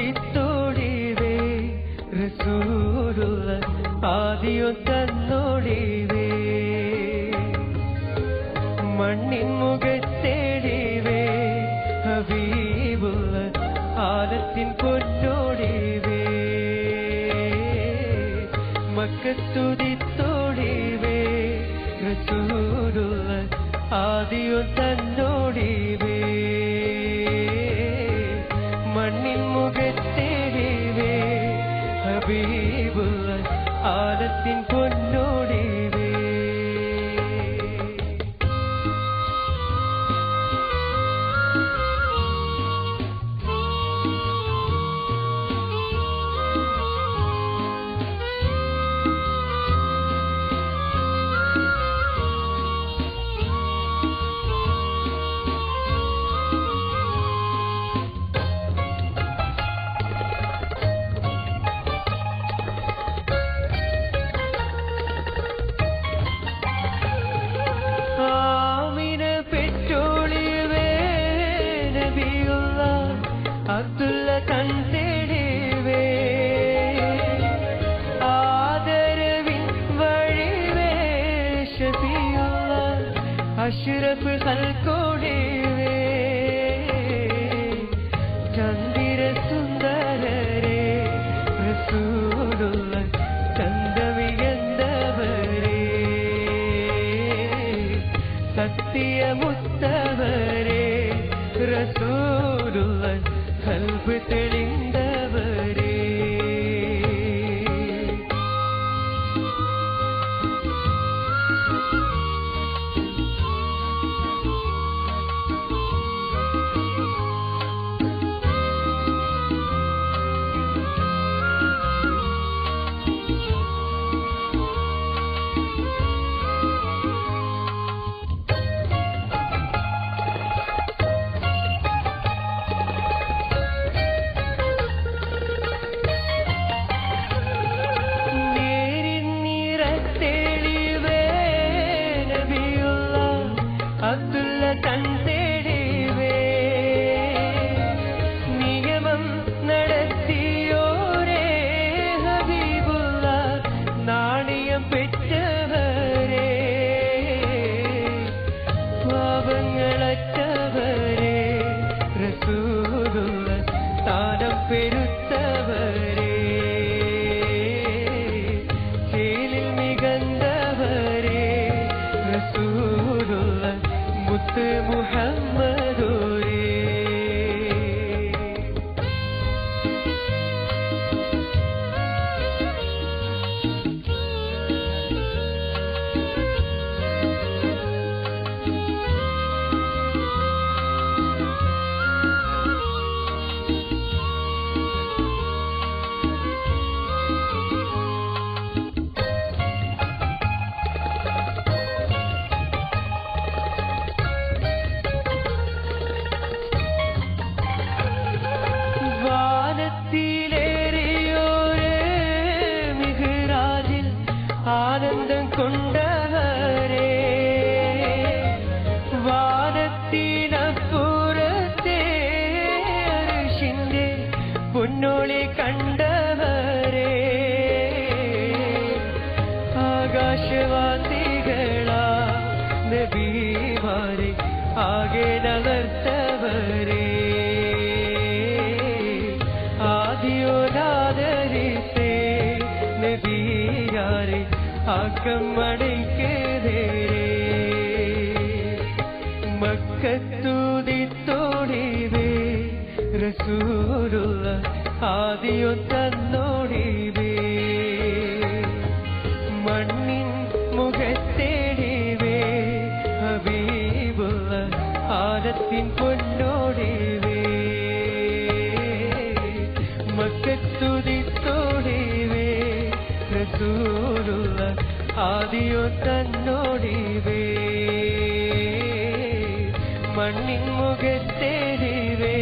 മക്കത്തൂതിത്തോടിവേ റസൂലുള്ള ആദിയും തന്നോടിവേ മണ്ണിൻ മുഖത്തേടിവേ ഹബീബുള്ള ആലത്തിൻ പൊന്നോടിവേ. മക്കത്തുതിത്തോടിവേ തന്നോടിവേ ആലത്തിൻ अशरफ खलको देवे चंदिर सुंदर रे रसूलुल्लाह चंदवियंदवरे सत्य मुत्तवर ആകാശവാസികളാ നബീമാരെ ആദിയോ തന്നോടിവേ പിൻ പൊന്നോടേവേ മക്കത്തുതിത്തോടേവേ റസൂലുള്ള ആദിയോ തന്നോടേവേ മണ്ണിൻ മുഖത്തേടിവേ